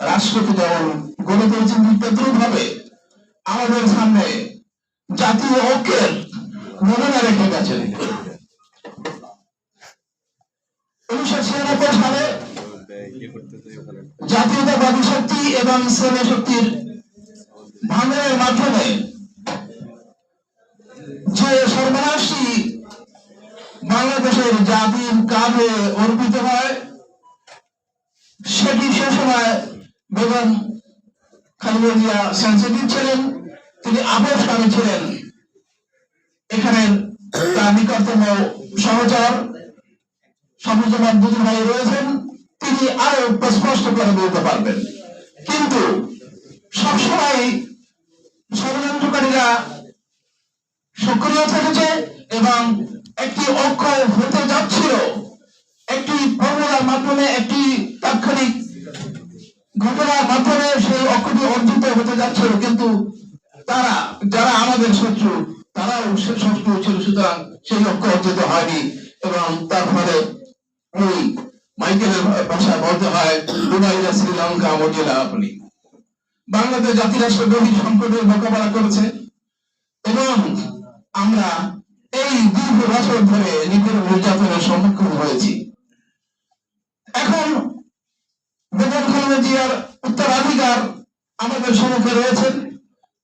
রাষ্ট্রকে যেমন গড়ে তুলেছেন ঠিক আমাদের সামনে জাতীয় ঐক্যের নমুনা রেখে গেছেন। জাতীয়তাবাদী শক্তি এবং ইসলামী শক্তির ভাঙনের মাধ্যমে যে সর্বনাশী বাংলাদেশের জাতির কাঁধে অর্পিত হয়, সেটি সে সময় বেগম খালেদা জিয়া সেন্সিটিভ ছিলেন, তিনি আবশ্যকী ছিলেন। এখানে তার নিকটতম সহচর সমাজমান দুজন ভাই রয়েছেন, তিনি আরও স্পষ্ট করে বলতে পারবেন। কিন্তু সবসময় ষড়যন্ত্রকারীরা সক্রিয় থেকেছে এবং একটি অক্ষয় হতে যাচ্ছিল, একটি ফর্মুলার মাধ্যমে একটি তাৎক্ষণিক সেই অক্ষটি অর্জিত হতে যাচ্ছিল, কিন্তু তারা, যারা আমাদের শত্রু, তারাও সে শত্রু ছিল, সুতরাং সেই অক্ষ অর্জিত হয়নি এবং তার ফলে ওই মাইকেলের ভাষায় বলতে হয়, দুবাইরা শ্রীলঙ্কা, মজিলা আপনি। বাংলাদেশ জাতিরাষ্ট্র গভীর সংকটের মোকাবেলা করেছে এবং আমরা এই দীর্ঘ বছর ধরে নিপীড়ন নির্যাতনের সম্মুখীন হয়েছি। এখন জিয়ার উত্তরাধিকার আমাদের সম্মুখে রয়েছেন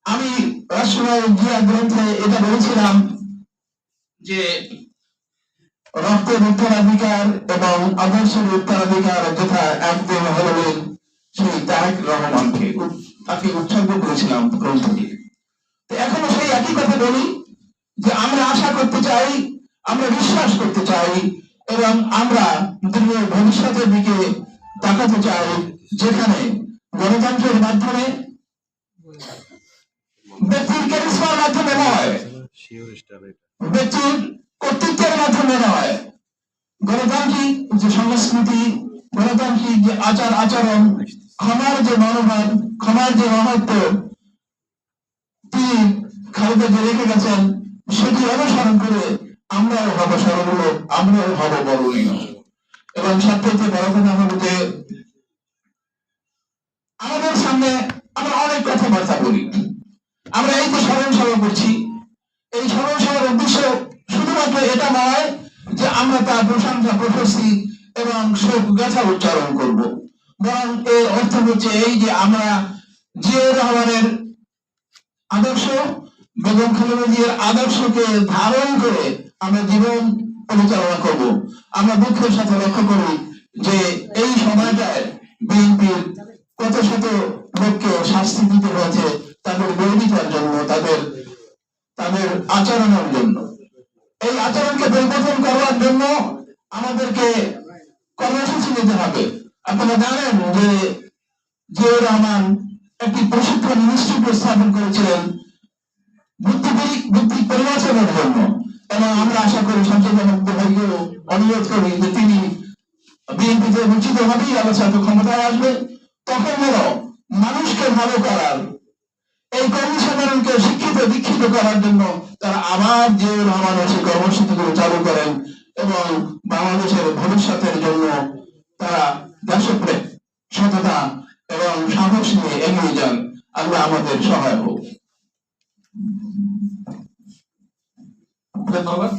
আমি রাষ্ট্রনায়ক জিয়া গ্রন্থে এটা বলেছিলাম যে রক্তের উত্তরাধিকার এবং আদর্শের উত্তরাধিকার যথা একদিন হলেন সেই তারেক রহমানকে তাকে উৎসর্গ করেছিলাম গ্রন্থটি। এখনও সেই একই কথা বলি যে আমরা আশা করতে চাই, আমরা বিশ্বাস করতে চাই এবং আমরা দীর্ঘ ভবিষ্যতের দিকে তাকাতে চাই যেখানে গণতন্ত্রের মাধ্যমে ব্যক্তির ক্যারিসমার মাধ্যমে নয়, ব্যক্তির কর্তৃত্বের মাধ্যমে নয়। গণতান্ত্রিক যে সংস্কৃতি, গণতান্ত্রিক যে আচার, আচরণ, ক্ষমার যে মনোভাব, ক্ষমার যে মহত্ব, তিনি খালিদা যে রেখে গেছেন, সেটি অনুসরণ করে আমরাও হব সর্বগুলো আমরাও হব বরণীয়। এবং সব থেকে বড় কথা হলো যে আমাদের সামনে আমরা অনেক কথাবার্তা বলি আমরা এই যে স্মরণ সভা করছি, এই স্মরণ সভার উদ্দেশ্য শুধুমাত্র এটা নয় যে আমরা তার প্রশংসা, প্রশস্তি এবং শোক গাথা উচ্চারণ করব। বরং এর অর্থ হচ্ছে এই যে আমরা জিয়াউর রহমানের আদর্শ বেগম খালেদা জিয়ার আদর্শকে ধারণ করে আমরা জীবন পরিচালনা করব। আমরা দুঃখের সাথে লক্ষ্য করি যে এই সময়টায় বিএনপির তাদের আচরণের জন্য। এই আচরণকে পরিবর্তন করার জন্য আমাদেরকে কর্মসূচি নিতে হবে। আপনারা জানেন যে জিয়াউর রহমান একটি প্রশিক্ষণ ইনস্টিটিউট স্থাপন করেছিলেন বুদ্ধি পরি- বুদ্ধি পরিবর্তনের জন্য। এবং আমরা আশা করি ভাইকেও অনুরোধ করি যে তিনি বিএনপিতে উচিত ভাবেই আলোচনা ক্ষমতায় আসবে। তখন মানুষকে ভালো করার এই কর্মসাধারণকে শিক্ষিত দীক্ষিত করার জন্য তারা আবার যে রহমানের সেই কর্মসূচিগুলো চালু করেন এবং বাংলাদেশের ভবিষ্যতের জন্য তারা দেশপ্রেম, সততা এবং সাহস নিয়ে এগিয়ে যান। আল্লাহ আমাদের সহায় হোক। ধন্যবাদ।